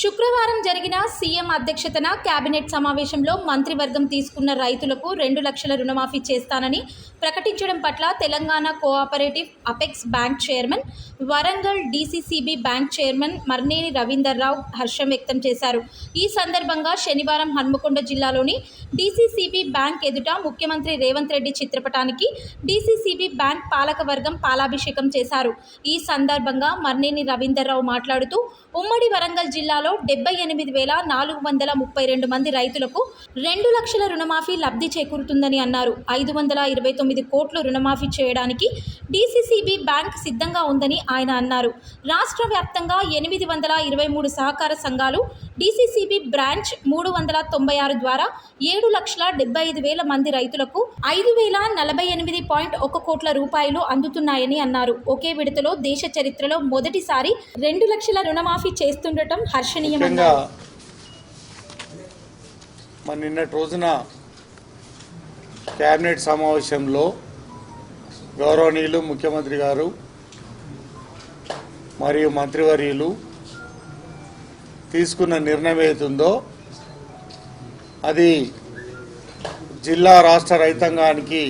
శుక్రవారం జరిగిన సీఎం అధ్యక్షతన కేబినెట్ సమావేశంలో మంత్రివర్గం తీసుకున్న రైతులకు రెండు లక్షల రుణమాఫీ చేస్తానని ప్రకటించడం పట్ల Telangana cooperative apex bank chairman Warangal DCCB bank chairman Marneni Ravinder Rao హర్షం వ్యక్తం చేశారు. ఈ సందర్భంగా శనివారం హన్మకొండ జిల్లాలోని డీసీసీబీ బ్యాంక్ ఎదుట ముఖ్యమంత్రి రేవంత్ రెడ్డి చిత్రపటానికి డీసీసీబీ బ్యాంక్ పాలకవర్గం పాలాభిషేకం చేశారు. ఈ సందర్భంగా మర్నేని రవీందర్రావు మాట్లాడుతూ ఉమ్మడి వరంగల్ జిల్లాలో డెబ్బై ఎనిమిది వేల నాలుగు వందల ముప్పై రెండు మంది రైతులకు రెండు లక్షల రుణమాఫీ లబ్ధి చేకూరుతుందని అన్నారు. ఐదు వందల ఇరవై తొమ్మిది కోట్లు రుణమాఫీ చేయడానికి డీసీసీబీ బ్యాంక్ సిద్ధంగా ఉందని ఆయన అన్నారు. రాష్ట్ర వ్యాప్తంగా ఎనిమిది వందల ఇరవై మూడు సహకార సంఘాలు డీసీసీబీ బ్రాంచ్ మూడు వందల తొంభై ఆరు ద్వారా ఏడు లక్షల డెబ్బై ఐదు వేల మంది రైతులకు ఐదు వేల నలభై ఎనిమిది పాయింట్ ఒక కోట్ల రూపాయలు అందుతున్నాయని అన్నారు. ఒకే విడతలో దేశ చరిత్రలో మొదటిసారి రెండు లక్షల రుణమాఫీ చేస్తుండటం హర్షణీయంగా నిన్నటి రోజున కేబినెట్ సమావేశంలో గౌరవనీయులు ముఖ్యమంత్రి గారు మరియు మంత్రివర్యులు తీసుకున్న నిర్ణయం ఏతుందో అది జిల్లా రాష్ట్ర రైతాంగానికి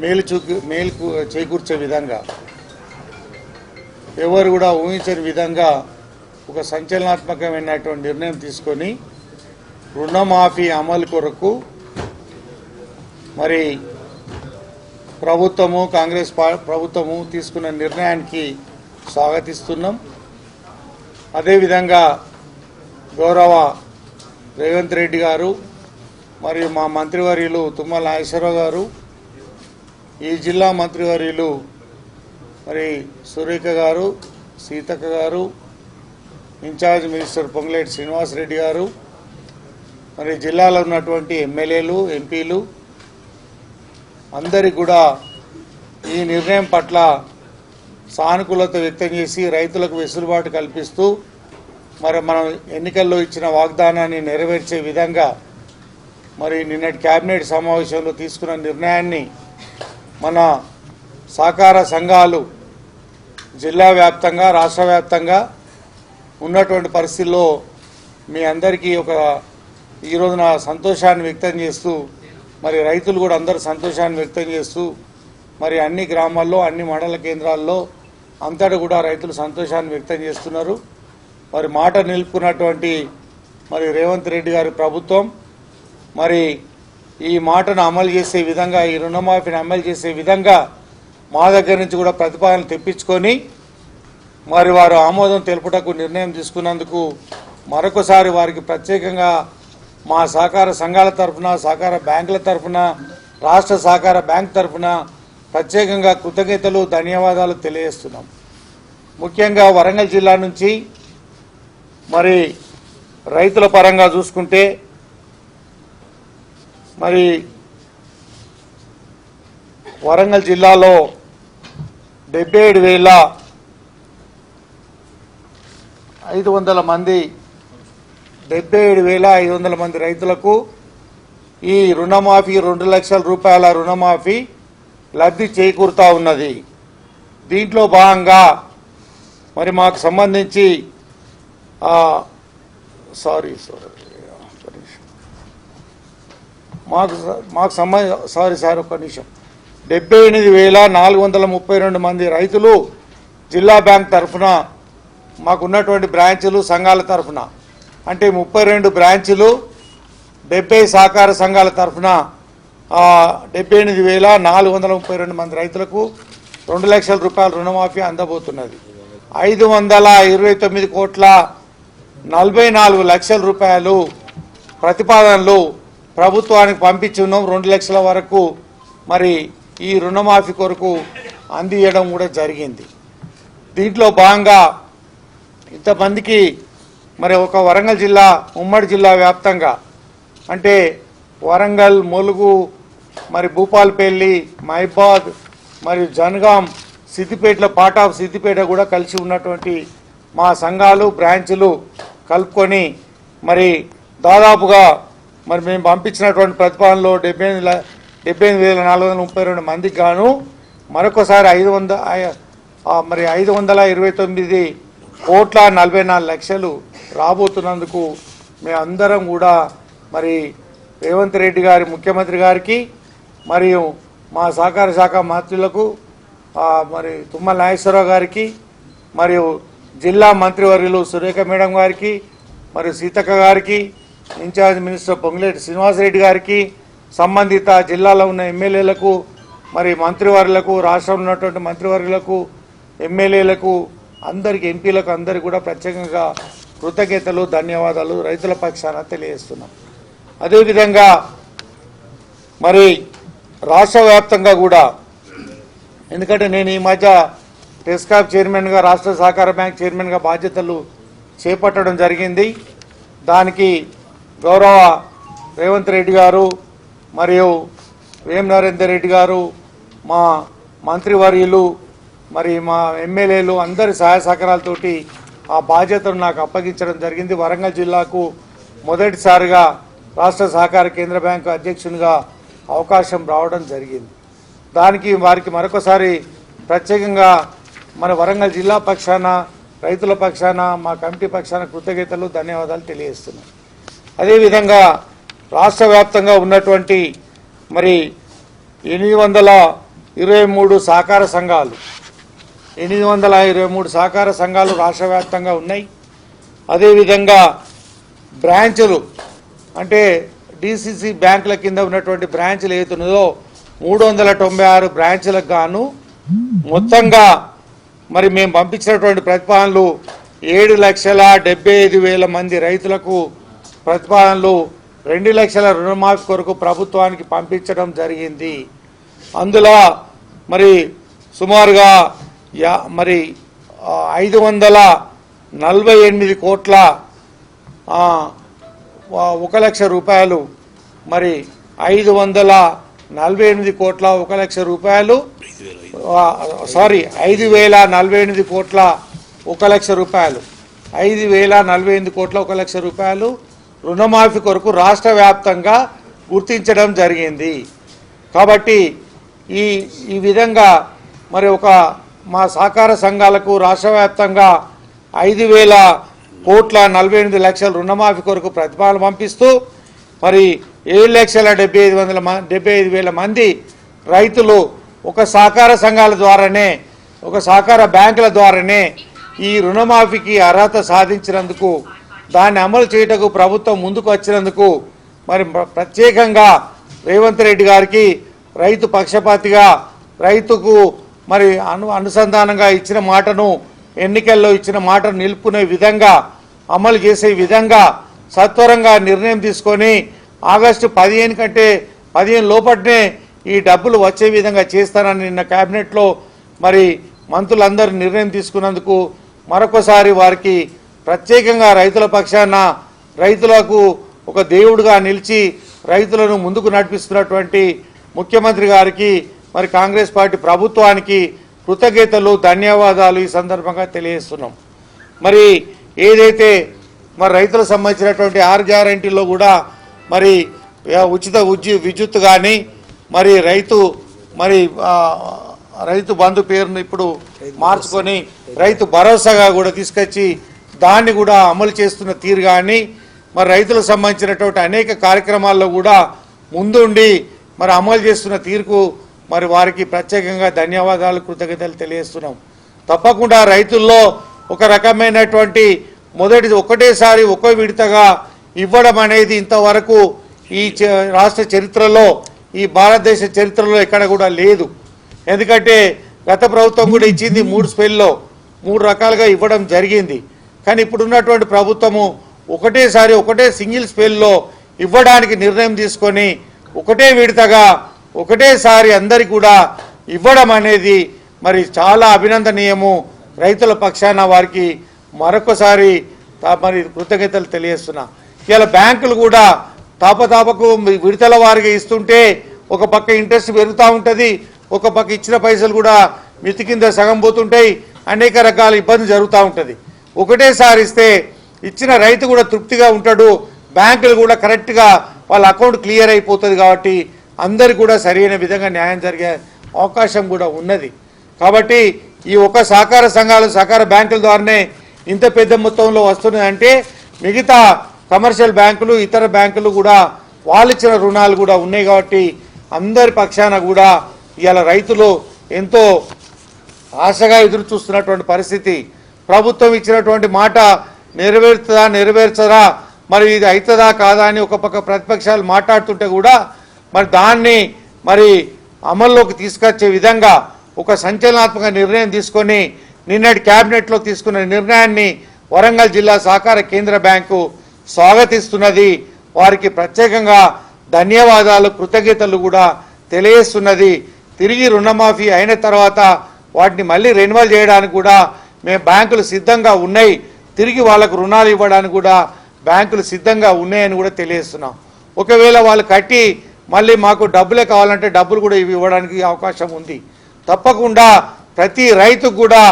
మేలు చూ మేలు చేకూర్చే విధంగా ఎవరు కూడా ఊహించని విధంగా ఒక సంచలనాత్మకమైనటువంటి నిర్ణయం తీసుకొని రుణమాఫీ అమలు కొరకు మరి ప్రభుత్వము కాంగ్రెస్ ప్రభుత్వము తీసుకున్న నిర్ణయానికి స్వాగతిస్తున్నాం. అదేవిధంగా గౌరవ రేవంత్ రెడ్డి గారు మరియు మా మంత్రివర్యులు తుమ్మల నాగేశ్వరరావు గారు ఈ జిల్లా మంత్రివర్యులు మరి సురేఖ గారు సీతక్క గారు ఇన్ఛార్జ్ మినిస్టర్ పొంగులేటి శ్రీనివాసరెడ్డి గారు మరి జిల్లాలో ఉన్నటువంటి ఎమ్మెల్యేలు ఎంపీలు అందరికి కూడా ఈ నిర్ణయం పట్ల సానుకూలత వ్యక్తం చేసి రైతులకు వెసులుబాటు కల్పిస్తూ మరి మనం ఎన్నికల్లో ఇచ్చిన వాగ్దానాన్ని నెరవేర్చే విధంగా మరి నిన్నటి క్యాబినెట్ సమావేశంలో తీసుకున్న నిర్ణయాన్ని మన సహకార సంఘాలు జిల్లా వ్యాప్తంగా రాష్ట్ర వ్యాప్తంగా ఉన్నటువంటి పరిస్థితుల్లో మీ అందరికీ ఒక ఈరోజు నా సంతోషాన్ని వ్యక్తం చేస్తూ మరి రైతులు కూడా అందరు సంతోషాన్ని వ్యక్తం చేస్తూ మరి అన్ని గ్రామాల్లో అన్ని మండల కేంద్రాల్లో అంతటా కూడా రైతులు సంతోషాన్ని వ్యక్తం చేస్తున్నారు. మరి మాట నిలుపుకున్నటువంటి మరి రేవంత్ రెడ్డి గారి ప్రభుత్వం మరి ఈ మాటను అమలు చేసే విధంగా ఈ రుణమాఫీని అమలు చేసే విధంగా మా దగ్గర నుంచి కూడా ప్రతిపాదన తెప్పించుకొని మరి వారు ఆమోదం తెలుపుటకు నిర్ణయం తీసుకున్నందుకు మరొకసారి వారికి ప్రత్యేకంగా మా సహకార సంఘాల తరఫున సహకార బ్యాంకుల తరఫున రాష్ట్ర సహకార బ్యాంక్ తరఫున ప్రత్యేకంగా కృతజ్ఞతలు ధన్యవాదాలు తెలియజేస్తున్నాం. ముఖ్యంగా వరంగల్ జిల్లా నుంచి మరి రైతుల పరంగా చూసుకుంటే మరి వరంగల్ జిల్లాలో డెబ్బై ఏడు వేల ఐదు వందల మంది డెబ్బై ఏడు వేల ఐదు వందల మంది రైతులకు ఈ రుణమాఫీ రెండు లక్షల రూపాయల రుణమాఫీ లబ్ధి చేకూరుతూ ఉన్నది. దీంట్లో భాగంగా మరి మాకు సంబంధించి సారీ సారీ మాకు మాకు సంబంధ సారీ సార్ ఒక నిమిషం. డెబ్బై ఎనిమిది వేల నాలుగు వందల ముప్పై రెండు మంది రైతులు జిల్లా బ్యాంక్ తరఫున మాకున్నటువంటి బ్రాంచ్లు బ్రాంచులు సంఘాల తరఫున. అంటే ముప్పై రెండు బ్రాంచులు డెబ్బై సహకార సంఘాల తరఫున డెబ్బై ఎనిమిది వేల నాలుగు వందల ముప్పై రెండు మంది రైతులకు రెండు లక్షల రూపాయల రుణమాఫీ అందబోతున్నది. ఐదు వందల ఇరవై తొమ్మిది కోట్ల నలభై నాలుగు లక్షల రూపాయలు ప్రతిపాదనలు ప్రభుత్వానికి పంపించి ఉన్నాం రెండు లక్షల వరకు మరి ఈ రుణమాఫీ కొరకు అందియడం కూడా జరిగింది. దీంట్లో భాగంగా ఇంతమందికి మరి ఒక వరంగల్ జిల్లా ఉమ్మడి జిల్లా వ్యాప్తంగా అంటే వరంగల్ ములుగు మరి భూపాల్పల్లి మైబాద్ మరియు జనగాం సిద్దిపేటలో పార్ట్ ఆఫ్ సిద్దిపేట కూడా కలిసి ఉన్నటువంటి మా సంఘాలు బ్రాంచులు కలుపుకొని మరి దాదాపుగా మరి మేము పంపించినటువంటి ప్రతిపాదనలో డెబ్బై డెబ్బై ఎనిమిది వేల నాలుగు వందల ముప్పై రెండు మందికి గాను మరొకసారి ఐదు వంద మరి ఐదు వందల ఇరవై తొమ్మిది కోట్ల నలభై నాలుగు లక్షలు రాబోతున్నందుకు మేమందరం కూడా మరి రేవంత్ రెడ్డి గారి ముఖ్యమంత్రి గారికి మరియు మా సహకార శాఖ మంత్రులకు మరి తుమ్మల నాగేశ్వరరావు గారికి మరియు జిల్లా మంత్రివర్యులు సురేఖ మేడం గారికి మరియు సీతక్క గారికి ఇన్ఛార్జ్ మినిస్టర్ పొంగులేటి శ్రీనివాసరెడ్డి గారికి సంబంధిత జిల్లాలో ఉన్న ఎమ్మెల్యేలకు మరి మంత్రివర్యులకు రాష్ట్రంలో ఉన్నటువంటి మంత్రివర్యులకు ఎమ్మెల్యేలకు అందరికి ఎంపీలకు అందరికి కూడా ప్రత్యేకంగా కృతజ్ఞతలు ధన్యవాదాలు రైతుల పక్షాన తెలియజేస్తున్నాం. అదేవిధంగా మరి రాష్ట్ర వ్యాప్తంగా కూడా. ఎందుకంటే నేను ఈ మధ్య టెస్కాప్ చైర్మన్గా రాష్ట్ర సహకార బ్యాంక్ చైర్మన్గా బాధ్యతలు చేపట్టడం జరిగింది. దానికి గౌరవ రేవంత్ రెడ్డి గారు మరియు వేం నరేందర్ రెడ్డి గారు మా మంత్రివర్యులు మరి మా ఎమ్మెల్యేలు అందరి సహాయ సహకారాలతోటి ఆ బాధ్యతను నాకు అప్పగించడం జరిగింది. వరంగల్ జిల్లాకు మొదటిసారిగా రాష్ట్ర సహకార కేంద్ర బ్యాంకు అధ్యక్షునిగా అవకాశం రావడం జరిగింది. దానికి వారికి మరొకసారి ప్రత్యేకంగా మన వరంగల్ జిల్లా పక్షాన రైతుల పక్షాన మా కమిటీ పక్షాన కృతజ్ఞతలు ధన్యవాదాలు తెలియజేస్తున్నాం. అదేవిధంగా రాష్ట్ర వ్యాప్తంగా ఉన్నటువంటి మరి ఎనిమిది వందల ఇరవై మూడు సహకార సంఘాలు ఎనిమిది వందల ఇరవై మూడు సహకార సంఘాలు రాష్ట్ర వ్యాప్తంగా ఉన్నాయి. అదేవిధంగా బ్రాంచులు అంటే డిసిసి బ్యాంకుల కింద ఉన్నటువంటి బ్రాంచులు ఏతున్నదో మూడు వందల తొంభై ఆరు బ్రాంచులకు గాను మొత్తంగా మరి మేము పంపించినటువంటి ప్రతిపాదనలు ఏడు లక్షల డెబ్బై ఐదు వేల మంది రైతులకు ప్రతిపాదనలు రెండు లక్షల రుణమాఫీ కొరకు ప్రభుత్వానికి పంపించడం జరిగింది. అందులో మరి సుమారుగా యా మరి ఐదు వందల నలభై ఎనిమిది కోట్ల ఒక లక్ష రూపాయలు. మరి ఐదు వందల నలభై ఎనిమిది కోట్ల ఒక లక్ష రూపాయలు. సారీ ఐదు వేల నలభై ఎనిమిది కోట్ల ఒక లక్ష రూపాయలు. ఐదు వేల నలభై ఎనిమిది కోట్ల ఒక లక్ష రూపాయలు రుణమాఫీ కొరకు రాష్ట్ర వ్యాప్తంగా గుర్తించడం జరిగింది. కాబట్టి ఈ ఈ విధంగా మరి ఒక మా సహకార సంఘాలకు రాష్ట్ర వ్యాప్తంగా ఐదు వేల కోట్ల నలభై ఎనిమిది లక్షల రుణమాఫీ కొరకు ప్రతిపాదన పంపిస్తూ మరి ఏడు లక్షల డెబ్బై ఐదు వందల డెబ్బై ఐదు వేల మంది రైతులు ఒక సహకార సంఘాల ద్వారానే ఒక సహకార బ్యాంకుల ద్వారానే ఈ రుణమాఫీకి అర్హత సాధించినందుకు దాన్ని అమలు చేయటకు ప్రభుత్వం ముందుకు వచ్చినందుకు మరి ప్రత్యేకంగా రేవంత్ రెడ్డి గారికి రైతు పక్షపాతిగా రైతుకు మరి అను అనుసంధానంగా ఇచ్చిన మాటను ఎన్నికల్లో ఇచ్చిన మాటను నిలుపుకునే విధంగా అమలు చేసే విధంగా సత్వరంగా నిర్ణయం తీసుకొని ఆగస్టు పదిహేను కంటే పదిహేను లోపట్నే ఈ డబ్బులు వచ్చే విధంగా చేస్తానని నిన్న కేబినెట్లో మరి మంత్రులందరూ నిర్ణయం తీసుకున్నందుకు మరొకసారి వారికి ప్రత్యేకంగా రైతుల పక్షాన రైతులకు ఒక దేవుడుగా నిలిచి రైతులను ముందుకు నడిపిస్తున్నటువంటి ముఖ్యమంత్రి గారికి మరి కాంగ్రెస్ పార్టీ ప్రభుత్వానికి కృతజ్ఞతలు ధన్యవాదాలు ఈ సందర్భంగా తెలియజేస్తున్నాం. మరి ఏదైతే మరి రైతులకు సంబంధించినటువంటి ఆరు గ్యారంటీలో కూడా మరి ఉచిత ఉజ్జి విద్యుత్ కానీ మరి రైతు మరి రైతు బంధు పేరును ఇప్పుడు మార్చుకొని రైతు భరోసాగా కూడా తీసుకొచ్చి దాన్ని కూడా అమలు చేస్తున్న తీరు కానీ మరి రైతులకు సంబంధించినటువంటి అనేక కార్యక్రమాల్లో కూడా ముందుండి మరి అమలు చేస్తున్న తీరుకు మరి వారికి ప్రత్యేకంగా ధన్యవాదాలు కృతజ్ఞతలు తెలియజేస్తున్నాం. తప్పకుండా రైతుల్లో ఒక రకమైనటువంటి మొదటి ఒకటేసారి ఒక్కో విడతగా ఇవ్వడం అనేది ఇంతవరకు ఈ చ- రాష్ట్ర చరిత్రలో ఈ భారతదేశ చరిత్రలో ఎక్కడ కూడా లేదు. ఎందుకంటే గత ప్రభుత్వం కూడా ఇచ్చింది మూడు స్పెల్లో మూడు రకాలుగా ఇవ్వడం జరిగింది. కానీ ఇప్పుడు ఉన్నటువంటి ప్రభుత్వము ఒకటేసారి ఒకటే సింగిల్ స్పెల్లో ఇవ్వడానికి నిర్ణయం తీసుకొని ఒకటే విడతగా ఒకటేసారి అందరి కూడా ఇవ్వడం అనేది మరి చాలా అభినందనీయము. రైతుల పక్షాన వారికి మరొకసారి మరి కృతజ్ఞతలు తెలియజేస్తున్నా. ఇలా బ్యాంకులు కూడా తాపతాపకు విడతల వారిగా ఇస్తుంటే ఒక పక్క ఇంట్రెస్ట్ పెరుగుతూ ఉంటుంది ఒక పక్క ఇచ్చిన పైసలు కూడా మితి కింద సగం పోతుంటాయి అనేక రకాల ఇబ్బంది జరుగుతూ ఉంటుంది. ఒకటేసారి ఇస్తే ఇచ్చిన రైతు కూడా తృప్తిగా ఉంటాడు బ్యాంకులు కూడా కరెక్ట్గా వాళ్ళ అకౌంట్ క్లియర్ అయిపోతుంది కాబట్టి అందరు కూడా సరైన విధంగా న్యాయం జరిగే అవకాశం కూడా ఉన్నది. కాబట్టి ఈ ఒక్క సహకార సంఘాలు సహకార బ్యాంకుల ద్వారానే ఇంత పెద్ద మొత్తంలో వస్తున్నది మిగతా కమర్షియల్ బ్యాంకులు ఇతర బ్యాంకులు కూడా వాళ్ళు ఇచ్చిన రుణాలు కూడా ఉన్నాయి కాబట్టి అందరి పక్షాన కూడా ఇవాళ రైతులు ఎంతో ఆశగా ఎదురు చూస్తున్నటువంటి పరిస్థితి. ప్రభుత్వం ఇచ్చినటువంటి మాట నెరవేరుతుందా నెరవేర్చదా మరి ఇది అవుతుందా కాదా అని ఒక పక్క ప్రతిపక్షాలు మాట్లాడుతుంటే కూడా మరి దాన్ని మరి అమల్లోకి తీసుకొచ్చే విధంగా ఒక సంచలనాత్మక నిర్ణయం తీసుకొని నిన్నటి క్యాబినెట్లో తీసుకున్న నిర్ణయాన్ని వరంగల్ జిల్లా సహకార కేంద్ర బ్యాంకు స్వాగతిస్తున్నది. వారికి ప్రత్యేకంగా ధన్యవాదాలు కృతజ్ఞతలు కూడా తెలియస్తున్నది తిరిగి రుణమాఫీ అయిన తర్వాత వాటిని మళ్ళీ రెన్యువల్ చేయడానికి కూడా మేము బ్యాంకులు సిద్ధంగా ఉన్నాయి. తిరిగి వాళ్ళకు రుణాలు ఇవ్వడానికి కూడా బ్యాంకులు సిద్ధంగా ఉన్నాయని కూడా తెలియజేస్తున్నాం. ఒకవేళ వాళ్ళు కట్టి మళ్ళీ మాకు డబ్బులే కావాలంటే డబ్బులు కూడా ఇవి ఇవ్వడానికి అవకాశం ఉంది. తప్పకుండా ప్రతి రైతుకు కూడా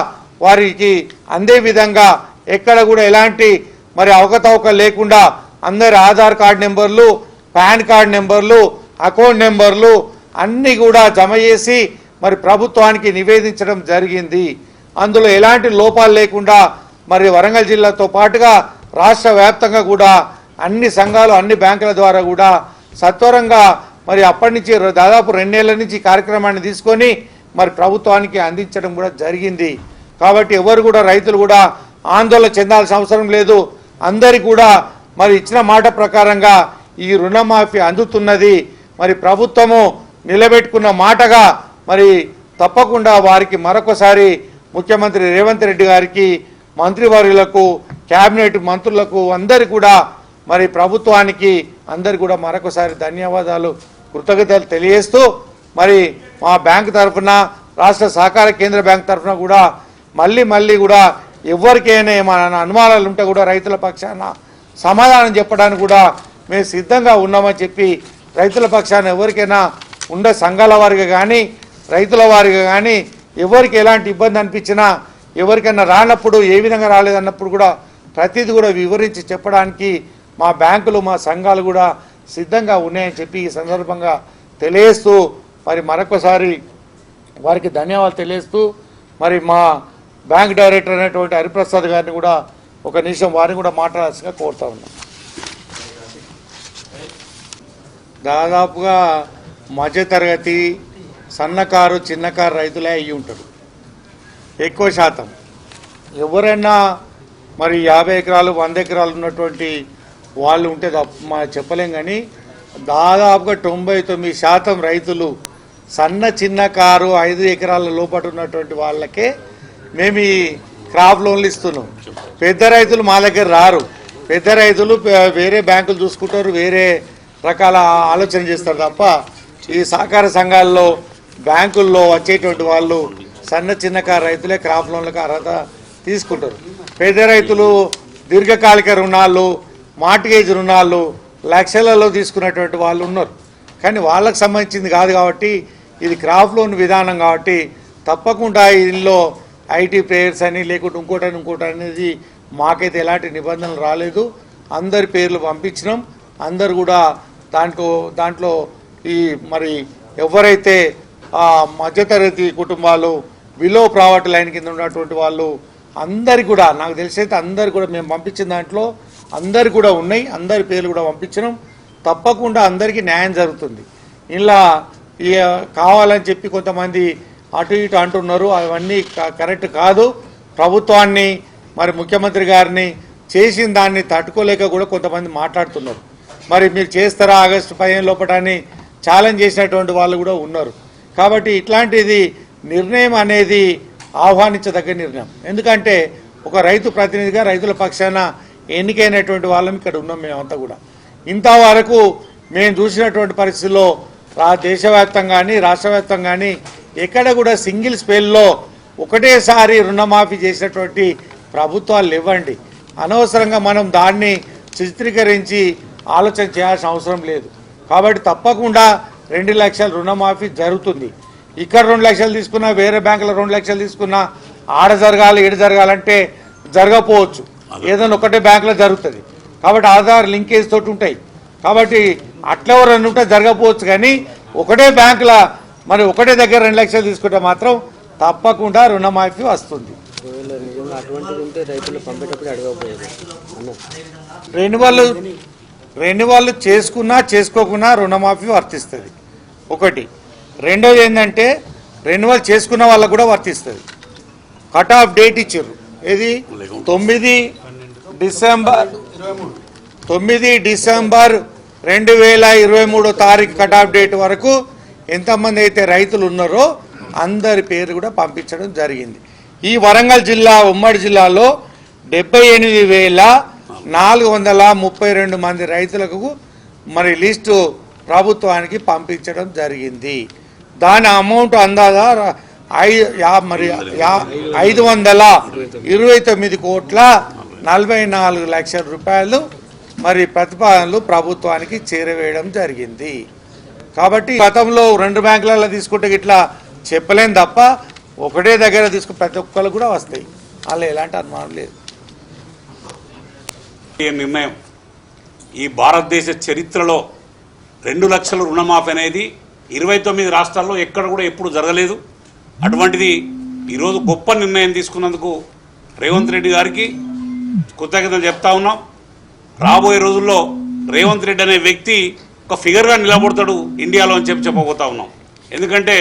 వారికి అందే విధంగా ఎక్కడ కూడా ఎలాంటి మరి అవకతవక లేకుండా అందరి ఆధార్ కార్డు నెంబర్లు పాన్ కార్డు నెంబర్లు అకౌంట్ నెంబర్లు అన్నీ కూడా జమ చేసి మరి ప్రభుత్వానికి నివేదించడం జరిగింది. అందులో ఎలాంటి లోపాలు లేకుండా మరి వరంగల్ జిల్లాతో పాటుగా రాష్ట్ర వ్యాప్తంగా కూడా అన్ని సంఘాలు అన్ని బ్యాంకుల ద్వారా కూడా సత్వరంగా మరి అప్పటి నుంచి దాదాపు రెండేళ్ళ నుంచి కార్యక్రమాన్ని తీసుకొని మరి ప్రభుత్వానికి అందించడం కూడా జరిగింది. కాబట్టి ఎవరు కూడా రైతులు కూడా ఆందోళన చెందాల్సిన అవసరం లేదు. అందరికి కూడా మరి ఇచ్చిన మాట ప్రకారంగా ఈ రుణమాఫీ అందుతున్నది. మరి ప్రభుత్వము నిలబెట్టుకున్న మాటగా మరి తప్పకుండా వారికి మరొకసారి ముఖ్యమంత్రి రేవంత్ రెడ్డి గారికి మంత్రివర్యులకు కేబినెట్ మంత్రులకు అందరి కూడా మరి ప్రభుత్వానికి అందరు కూడా మరొకసారి ధన్యవాదాలు కృతజ్ఞతలు తెలియజేస్తూ మరి మా బ్యాంక్ తరఫున రాష్ట్ర సహకార కేంద్ర బ్యాంక్ తరఫున కూడా మళ్ళీ మళ్ళీ కూడా ఎవరికైనా ఏమైనా అనుమానాలు ఉంటే కూడా రైతుల పక్షాన సమాధానం చెప్పడానికి కూడా మేము సిద్ధంగా ఉన్నామని చెప్పి రైతుల పక్షాన ఎవరికైనా ఉండే సంఘాల వారిగా కానీ రైతుల వారిగా కానీ ఎవరికి ఎలాంటి ఇబ్బంది అనిపించినా ఎవరికైనా రానప్పుడు ఏ విధంగా రాలేదన్నప్పుడు కూడా ప్రతిదీ కూడా వివరించి చెప్పడానికి మా బ్యాంకులు మా సంఘాలు కూడా సిద్ధంగా ఉన్నాయని చెప్పి ఈ సందర్భంగా తెలియస్తూ మరి మరొకసారి వారికి ధన్యవాదాలు తెలియస్తూ మరి మా బ్యాంక్ డైరెక్టర్ అనేటువంటి హరిప్రసాద్ గారిని కూడా ఒక నిమిషం వారిని కూడా మాట్లాడాల్సిందిగా కోరుతా ఉన్నాం. దాదాపుగా మధ్యతరగతి సన్నకారు చిన్నకారు రైతులే అయ్యి ఉంటారు. ఎక్కువ శాతం. ఎవరైనా మరి యాభై ఎకరాలు వంద ఎకరాలు ఉన్నటువంటి వాళ్ళు ఉంటే తప్ప మా చెప్పలేం కానీ దాదాపుగా తొంభై తొమ్మిది శాతం రైతులు సన్న చిన్న కారు ఐదు ఎకరాల లోపల ఉన్నటువంటి వాళ్ళకే మేము ఈ క్రాప్ లోన్లు ఇస్తున్నాం. పెద్ద రైతులు మా దగ్గర రారు. పెద్ద రైతులు వేరే బ్యాంకులు చూసుకుంటారు వేరే రకాల ఆలోచన చేస్తారు తప్ప ఈ సహకార సంఘాల్లో బ్యాంకుల్లో వచ్చేటువంటి వాళ్ళు సన్న చిన్నకారు రైతులే క్రాప్ లోన్లకు అర్హత తీసుకుంటారు. పెద్ద రైతులు దీర్ఘకాలిక రుణాలు మార్టిగేజ్ రుణాలు లక్షలలో తీసుకున్నటువంటి వాళ్ళు ఉన్నారు. కానీ వాళ్ళకు సంబంధించింది కాదు కాబట్టి ఇది క్రాప్ లోన్ విధానం కాబట్టి తప్పకుండా ఇందులో ఐటీ ప్లేయర్స్ అని లేకుంటే ఇంకోటని ఇంకోటి అనేది మాకైతే ఎలాంటి నిబంధనలు రాలేదు. అందరి పేర్లు పంపించినాం. అందరు కూడా దాంట్లో దాంట్లో ఈ మరి ఎవరైతే ఆ మధ్యతరగతి కుటుంబాలు బిలో ప్రావర్టీ లైన్ కింద ఉన్నటువంటి వాళ్ళు అందరికి కూడా నాకు తెలిసైతే అందరు కూడా మేము పంపించిన దాంట్లో అందరు కూడా ఉన్నాయి అందరి పేర్లు కూడా పంపించినాం. తప్పకుండా అందరికీ న్యాయం జరుగుతుంది. ఇలా కావాలని చెప్పి కొంతమంది అటు ఇటు అంటున్నారు అవన్నీ క- కరెక్ట్ కాదు. ప్రభుత్వాన్ని మరి ముఖ్యమంత్రి గారిని చేసిన దాన్ని తట్టుకోలేక కూడా కొంతమంది మాట్లాడుతున్నారు. మరి మీరు చేస్తారా ఆగస్టు పదిహేను లోపటాన్ని అని ఛాలెంజ్ చేసినటువంటి వాళ్ళు కూడా ఉన్నారు. కాబట్టి ఇట్లాంటిది నిర్ణయం అనేది ఆహ్వానించదగ్గ నిర్ణయం. ఎందుకంటే ఒక రైతు ప్రతినిధిగా రైతుల పక్షాన ఎన్నికైనటువంటి వాళ్ళం ఇక్కడ ఉన్నాం మేమంతా కూడా. ఇంతవరకు మేము చూసినటువంటి పరిస్థితుల్లో రా దేశవ్యాప్తంగా కానీ కానీ ఎక్కడ కూడా సింగిల్ స్పెల్లో ఒకటేసారి రుణమాఫీ చేసినటువంటి ప్రభుత్వాలు ఇవ్వండి అనవసరంగా మనం దాన్ని చిత్రీకరించి ఆలోచన చేయాల్సిన అవసరం లేదు. కాబట్టి తప్పకుండా రెండు లక్షల రుణమాఫీ జరుగుతుంది. ఇక్కడ రెండు లక్షలు తీసుకున్నా వేరే బ్యాంకులో రెండు లక్షలు తీసుకున్నా ఆడ జరగాలి ఈడ జరగాలంటే జరగపోవచ్చు. ఏదైనా ఒకటే బ్యాంకులో జరుగుతుంది. కాబట్టి ఆధార్ లింకేజ్ తోటి ఉంటాయి. కాబట్టి అట్లా ఎవరైనా ఉంటే జరగకపోవచ్చు కానీ ఒకటే బ్యాంకుల మరి ఒకటే దగ్గర రెండు లక్షలు తీసుకుంటే మాత్రం తప్పకుండా రుణమాఫీ వస్తుంది. రెన్యువల్ రెన్యువల్ చేసుకున్నా చేసుకోకున్నా రుణమాఫీ వర్తిస్తుంది. ఒకటి. రెండోది ఏంటంటే రెన్యువల్ చేసుకున్న వాళ్ళకు కూడా వర్తిస్తుంది. కట్ ఆఫ్ డేట్ ఇచ్చారు ఏది? తొమ్మిది డిసెంబర్. తొమ్మిది డిసెంబర్ రెండు వేల ఇరవై మూడో తారీఖు కట్ ఆఫ్ డేట్ వరకు ఎంతమంది అయితే రైతులు ఉన్నారో అందరి పేరు కూడా పంపించడం జరిగింది. ఈ వరంగల్ జిల్లా ఉమ్మడి జిల్లాలో డెబ్బై ఎనిమిది వేల నాలుగు వందల ముప్పై రెండు మంది రైతులకు మరి లిస్టు ప్రభుత్వానికి పంపించడం జరిగింది. దాని అమౌంట్ అందాదా మరి యా- ఐదు వందల ఇరవై తొమ్మిది కోట్ల నలభై నాలుగు లక్షల రూపాయలు మరి ప్రతిపాదనలు ప్రభుత్వానికి చేరవేయడం జరిగింది. కాబట్టి గతంలో రెండు బ్యాంకులలో తీసుకుంటే ఇట్లా చెప్పలేం తప్ప ఒకటే దగ్గర తీసుకు ప్రతి ఒక్కరు కూడా వస్తాయి. అలా ఎలాంటి అనుమానం లేదు. ఈ నిర్ణయం ఈ భారతదేశ చరిత్రలో రెండు లక్షల రుణమాఫీ అనేది ఇరవై తొమ్మిది రాష్ట్రాల్లో ఎక్కడ కూడా ఎప్పుడు జరగలేదు. అటువంటిది ఈరోజు గొప్ప నిర్ణయం తీసుకున్నందుకు రేవంత్ రెడ్డి గారికి కృతజ్ఞతలు చెప్తా ఉన్నాం. రాబోయే రోజుల్లో రేవంత్ రెడ్డి అనే వ్యక్తి ఒక ఫిగర్గా నిలబడతాడు ఇండియాలో అని చెప్పి చెప్పబోతా ఉన్నాం. ఎందుకంటే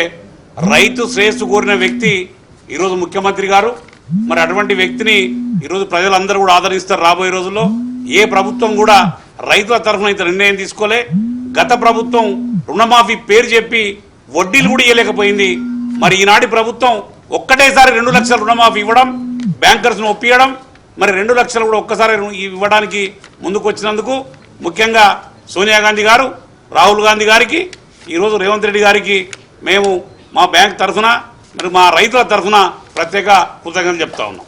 రైతు శ్రేయస్సు కోరిన వ్యక్తి ఈరోజు ముఖ్యమంత్రి గారు. మరి అటువంటి వ్యక్తిని ఈరోజు ప్రజలందరూ కూడా ఆదరిస్తారు రాబోయే రోజుల్లో. ఏ ప్రభుత్వం కూడా రైతుల తరఫున ఇంత నిర్ణయం తీసుకోలే. గత ప్రభుత్వం రుణమాఫీ పేరు చెప్పి వడ్డీలు కూడా ఇవ్వలేకపోయింది మరి ఈనాటి ప్రభుత్వం ఒక్కటేసారి రెండు లక్షల రుణమాఫీ ఇవ్వడం బ్యాంకర్స్ను ఒప్పియడం మరి రెండు లక్షలు కూడా ఒక్కసారి ఇవ్వడానికి ముందుకు వచ్చినందుకు ముఖ్యంగా సోనియా గాంధీ గారు రాహుల్ గాంధీ గారికి ఈరోజు రేవంత్ రెడ్డి గారికి మేము మా బ్యాంక్ తరఫున మరి మా రైతుల తరఫున ప్రత్యేక కృతజ్ఞతలు చెప్తా ఉన్నాం.